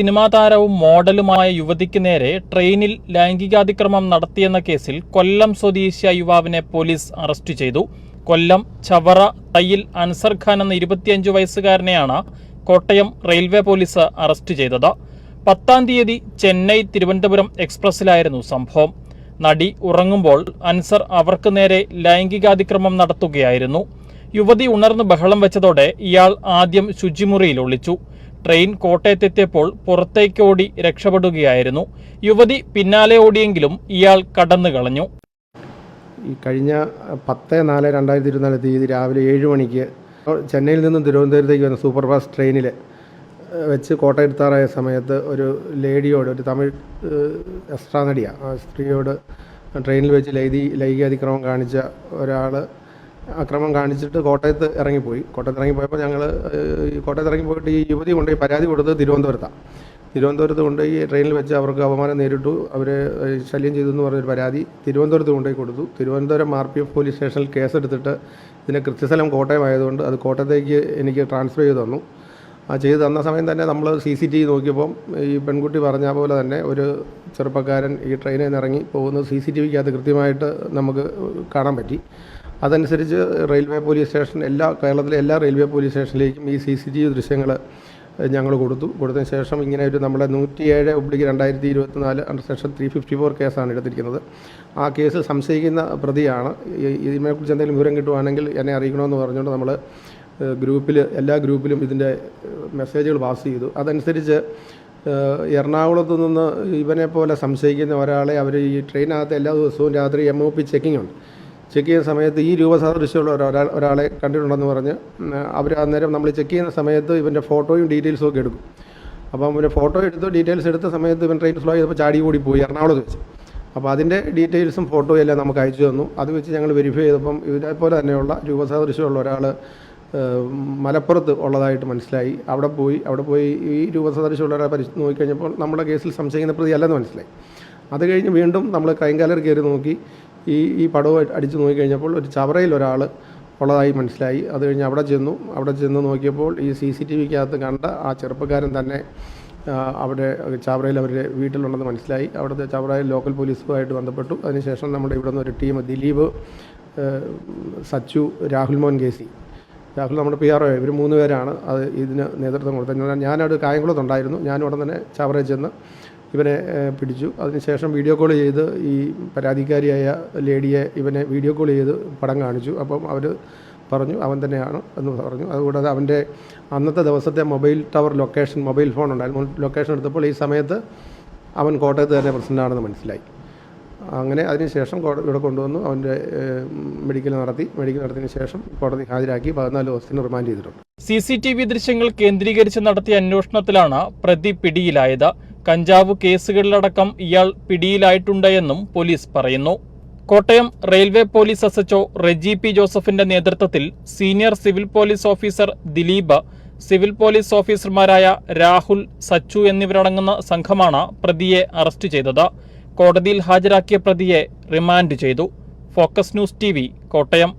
Cinema താരവും മോഡലുമായ യുവതിക്ക് നേരെ ട്രെയിനിൽ ലൈംഗികാതിക്രമം നടത്തിയെന്ന കേസിൽ കൊല്ലം സ്വദേശിയ യുവാവിനെ പോലീസ് അറസ്റ്റ് ചെയ്തു. കൊല്ലം ചവറ തയ്യിൽ അൻസർ ഖാൻ എന്ന ഇരുപത്തിയഞ്ചു വയസ്സുകാരനെയാണ് കോട്ടയം റെയിൽവേ പോലീസ് അറസ്റ്റ് ചെയ്തത്. പത്താം തീയതി ചെന്നൈ തിരുവനന്തപുരം എക്സ്പ്രസിലായിരുന്നു സംഭവം. നടി ഉറങ്ങുമ്പോൾ അൻസർ അവർക്ക് നേരെ ലൈംഗികാതിക്രമം നടത്തുകയായിരുന്നു. യുവതി ഉണർന്ന് ബഹളം വെച്ചതോടെ ഇയാൾ ആദ്യം ശുചിമുറിയിൽ ഒളിച്ചു. ട്രെയിൻ കോട്ടയത്തെത്തിയപ്പോൾ പുറത്തേക്കോടി രക്ഷപ്പെടുകയായിരുന്നു. യുവതി പിന്നാലെ ഓടിയെങ്കിലും ഇയാൾ കടന്നു കളഞ്ഞു. ഈ കഴിഞ്ഞ പത്ത് നാല് രണ്ടായിരത്തി ഇരുപത്തിനാല് തീയതി രാവിലെ ഏഴ് മണിക്ക് ചെന്നൈയിൽ നിന്നും തിരുവനന്തപുരത്തേക്ക് വന്ന സൂപ്പർ ഫാസ്റ്റ് ട്രെയിനിൽ വെച്ച് കോട്ടയത്താറായ സമയത്ത് ഒരു ലേഡിയോട് ഒരു തമിഴ് എക്സ്ട്രാ നടിയാണ് ആ സ്ത്രീയോട് ട്രെയിനിൽ വെച്ച് ലൈംഗി ലൈംഗികാതിക്രമം കാണിച്ച ഒരാൾ അക്രമം കാണിച്ചിട്ട് കോട്ടയത്ത് ഇറങ്ങിപ്പോയി. കോട്ടയത്ത് ഇറങ്ങിപ്പോയപ്പോൾ ഞങ്ങൾ കോട്ടയത്ത് ഇറങ്ങിപ്പോയിട്ട് ഈ യുവതി കൊണ്ടുപോയി പരാതി കൊടുത്തത് തിരുവനന്തപുരത്താണ് തിരുവനന്തപുരത്ത് കൊണ്ടുപോയി ട്രെയിനിൽ വെച്ച് അവർക്ക് അപമാനം നേരിട്ടു. അവരെ ശല്യം ചെയ്തു എന്ന് പറഞ്ഞൊരു പരാതി തിരുവനന്തപുരത്ത് കൊണ്ടുപോയി കൊടുത്തു. Thiruvananthapuram R P F police സ്റ്റേഷനിൽ കേസെടുത്തിട്ട് ഇതിന്റെ കൃത്യസ്ഥലം കോട്ടയം ആയതുകൊണ്ട് അത് കോട്ടയത്തേക്ക് എനിക്ക് ട്രാൻസ്ഫർ ചെയ്ത് തന്നു. ആ ചെയ്ത് തന്ന സമയം തന്നെ നമ്മൾ സി സി ടി വി നോക്കിയപ്പം ഈ പെൺകുട്ടി പറഞ്ഞ പോലെ തന്നെ ഒരു ചെറുപ്പക്കാരൻ ഈ ട്രെയിനിൽ നിന്ന് ഇറങ്ങി പോകുന്നത് സി സി ടി വിക്കകത്ത് കൃത്യമായിട്ട് നമുക്ക് കാണാൻ പറ്റി. അതനുസരിച്ച് റെയിൽവേ പോലീസ് സ്റ്റേഷൻ എല്ലാ കേരളത്തിലെ എല്ലാ റെയിൽവേ പോലീസ് സ്റ്റേഷനിലേക്കും ഈ സി സി ടി വി ദൃശ്യങ്ങൾ ഞങ്ങൾ കൊടുത്തു. കൊടുത്തതിന് ശേഷം ഇങ്ങനെ ഒരു നമ്മുടെ നൂറ്റിയേഴ് ഒബ്ലിക്ക് രണ്ടായിരത്തി ഇരുപത്തി നാല് under section three fifty four കേസാണ് എടുത്തിരിക്കുന്നത്. ആ കേസ് സംശയിക്കുന്ന പ്രതിയാണ്. ഇതിനെക്കുറിച്ച് എന്തെങ്കിലും വിവരം കിട്ടുവാണെങ്കിൽ എന്നെ അറിയിക്കണമെന്ന് പറഞ്ഞുകൊണ്ട് നമ്മൾ ഗ്രൂപ്പിൽ എല്ലാ ഗ്രൂപ്പിലും ഇതിന്റെ മെസ്സേജുകൾ പാസ് ചെയ്തു. അതനുസരിച്ച് എറണാകുളത്തു നിന്ന് ഇവനെ പോലെ സംശയിക്കുന്ന ഒരാളെ അവർ ഈ ട്രെയിനകത്ത് എല്ലാ ദിവസവും രാത്രി എം ഒ പി ചെക്കിംഗ് ഉണ്ട്. ചെക്ക് ചെയ്യുന്ന സമയത്ത് ഈ രൂപസാദൃശ്യമുള്ള ഒരാൾ ഒരാളെ കണ്ടിട്ടുണ്ടെന്ന് പറഞ്ഞ് അവർ അന്നേരം നമ്മൾ ചെക്ക് ചെയ്യുന്ന സമയത്ത് ഇവന്റെ ഫോട്ടോയും ഡീറ്റെയിൽസും ഒക്കെ എടുക്കും. അപ്പം ഇവന്റെ ഫോട്ടോ എടുത്ത് ഡീറ്റെയിൽസ് എടുത്ത സമയത്ത് ഇവൻ ട്രെയിൻ സ്ലോ ചെയ്തപ്പോൾ ചാടി കൂടി പോയി എറണാകുളത്ത് വെച്ച്. അപ്പോൾ അതിന്റെ ഡീറ്റെയിൽസും ഫോട്ടോയും എല്ലാം നമുക്ക് അയച്ചു തന്നു. അത് വെച്ച് ഞങ്ങൾ വെരിഫൈ ചെയ്തപ്പം ഇതേപോലെ തന്നെയുള്ള രൂപസാദൃശ്യമുള്ള ഒരാൾ മലപ്പുറത്ത് ഉള്ളതായിട്ട് മനസ്സിലായി. അവിടെ പോയി അവിടെ പോയി ഈ രൂപസാദൃശ്യമുള്ള ഒരാളെ പരിശ് നോക്കിക്കഴിഞ്ഞപ്പോൾ നമ്മുടെ കേസിൽ സംശയിക്കുന്ന പ്രതി അല്ലെന്ന് മനസ്സിലായി. അത് കഴിഞ്ഞ് വീണ്ടും നമ്മൾ ക്രൈംകാലർ കയറി നോക്കി. ഈ ഈ പടവ് അടിച്ച് നോക്കിക്കഴിഞ്ഞപ്പോൾ ഒരു ചവറയിൽ ഒരാൾ ഉള്ളതായി മനസ്സിലായി. അത് കഴിഞ്ഞ് അവിടെ ചെന്നു. അവിടെ ചെന്ന് നോക്കിയപ്പോൾ ഈ സി സി ടി വിക്കകത്ത് കണ്ട ആ ചെറുപ്പക്കാരൻ തന്നെ അവിടെ ചവറയിൽ അവരുടെ വീട്ടിലുണ്ടെന്ന് മനസ്സിലായി. അവിടുത്തെ ചവറയിൽ ലോക്കൽ പോലീസുമായിട്ട് ബന്ധപ്പെട്ടു. അതിനുശേഷം നമ്മുടെ ഇവിടെ നിന്ന് ഒരു team Dileep Sachu Rahul Mohan K C Rahul നമ്മുടെ പി ആർ ഒ ഇവർ മൂന്ന് പേരാണ് അത് ഇതിന് നേതൃത്വം കൊടുത്തത്. ഞാനവിടെ കായംകുളത്തുണ്ടായിരുന്നു. ഞാൻ ഉടൻ തന്നെ ചാവറയിൽ ചെന്ന് ഇവനെ പിടിച്ചു. അതിനുശേഷം വീഡിയോ കോൾ ചെയ്ത് ഈ പരാതിക്കാരിയായ ലേഡിയെ ഇവനെ വീഡിയോ കോൾ ചെയ്ത് പടം കാണിച്ചു. അപ്പം അവർ പറഞ്ഞു അവൻ തന്നെയാണ് എന്ന് പറഞ്ഞു. അതുകൂടാതെ അവന്റെ അന്നത്തെ ദിവസത്തെ mobile tower location mobile phone ഉണ്ടായിരുന്നു. ലൊക്കേഷൻ എടുത്തപ്പോൾ ഈ സമയത്ത് അവൻ കോട്ടയത്ത് തന്നെ പ്രസിഡന്റാണെന്ന് മനസ്സിലായി. അങ്ങനെ അതിനുശേഷം ഇവിടെ കൊണ്ടുവന്നു. അവന്റെ മെഡിക്കൽ നടത്തി. മെഡിക്കൽ നടത്തിയതിനു ശേഷം കോടതി ഹാജരാക്കി പതിനാല് ദിവസത്തിന് റിമാൻഡ് ചെയ്തിട്ടുണ്ട്. സി സി ടി വി ദൃശ്യങ്ങൾ കേന്ദ്രീകരിച്ച് നടത്തിയ അന്വേഷണത്തിലാണ് പ്രതി പിടിയിലായത്. കഞ്ചാവ് കേസുകളിലടക്കം ഇയാൾ പിടിയിലായിട്ടുണ്ടെന്നും പോലീസ് പറയുന്നു. Kottayam railway police S H O Reji P ജോസഫിന്റെ നേതൃത്വത്തിൽ senior civil police officer Dileep civil police ഓഫീസർമാരായ രാഹുൽ സച്ചു എന്നിവരടങ്ങുന്ന സംഘമാണ് പ്രതിയെ അറസ്റ്റ് ചെയ്തത്. കോടതിയിൽ ഹാജരാക്കിയ പ്രതിയെ റിമാൻഡ് ചെയ്തു. Focus News T Kottayam.